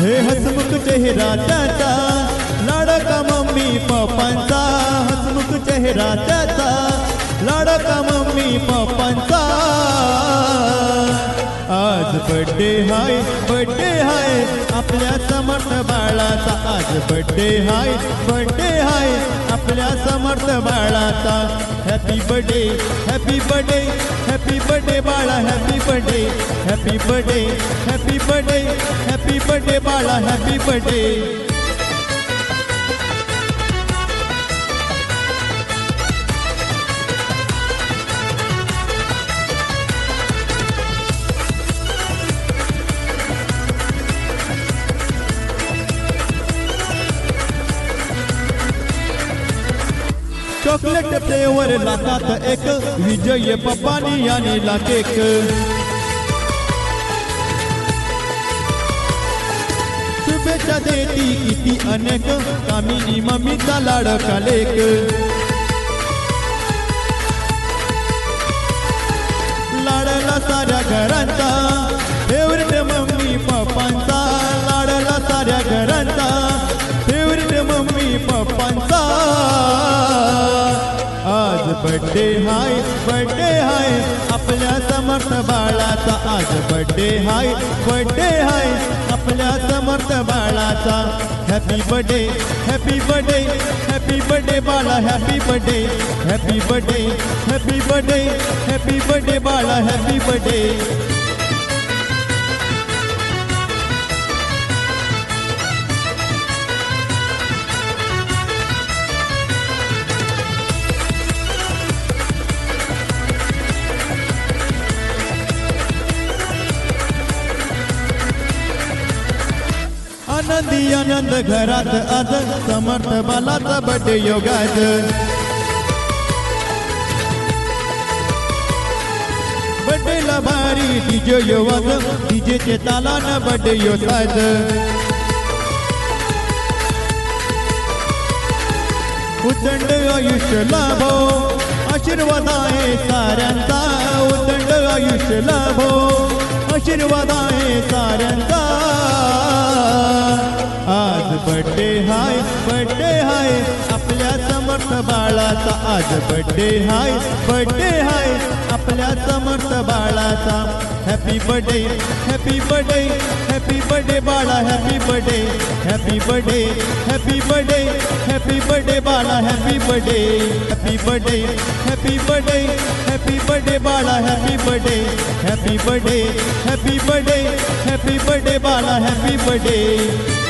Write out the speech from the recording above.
हे हसमुख चेहरा त्याचा लाडका मम्मी पप्पांचा. हसमुख चेहरा त्याचा लाडका मम्मी पप्पांचा. आज बड्डे हाय बड्डे हाय आपल्या समर्थ बाळाचा. आज बड्डे हाय बड्डे हाय, आपल्या समर्थ बाळाचा. Happy birthday happy birthday happy birthday बाळा happy birthday happy birthday happy birthday happy birthday बाळा हॅपी बर्थडे चॉकलेट फ्लेवर लाखात एक। विजय पप्पानी ला केक शुभेच्छा देती किती अनेक। कामिनी मम्मीचा लाडका लेक बड्डे हाय बड्डे हाय आपल्या समर्थ बाळाचा आज बड्डे हाय बड्डे हाय आपल्या समर्थ बाळाचा happy birthday happy birthday happy birthday बाळा happy birthday happy birthday happy birthday happy birthday बाळा हैप्पी बर्थडे आनंदी, आनंद, घरात आज समर्थ बालाचा बड्डे योगाज बड्डेला भारी डीजे यो वाज डीजेचे तालान बड्डे यो साज उदंड आयुष्य लाभो, आशीर्वाद आहे साऱ्यांचा. उदंड आयुष्य लाभो. आशीर्वाद आहे साऱ्यांचा. आज बड्डे हाय बड्डे हाय. आपल्या समर्थ बाळाचा आज बड्डे हाय बड्डे हाय. आपल्या समर्थ बाळाचा. Happy birthday happy birthday happy birthday happy happy birthday happy birthday happy birthday happy birthday बाला happy birthday happy birthday happy birthday happy birthday बाला happy birthday happy birthday happy birthday happy birthday बाला happy birthday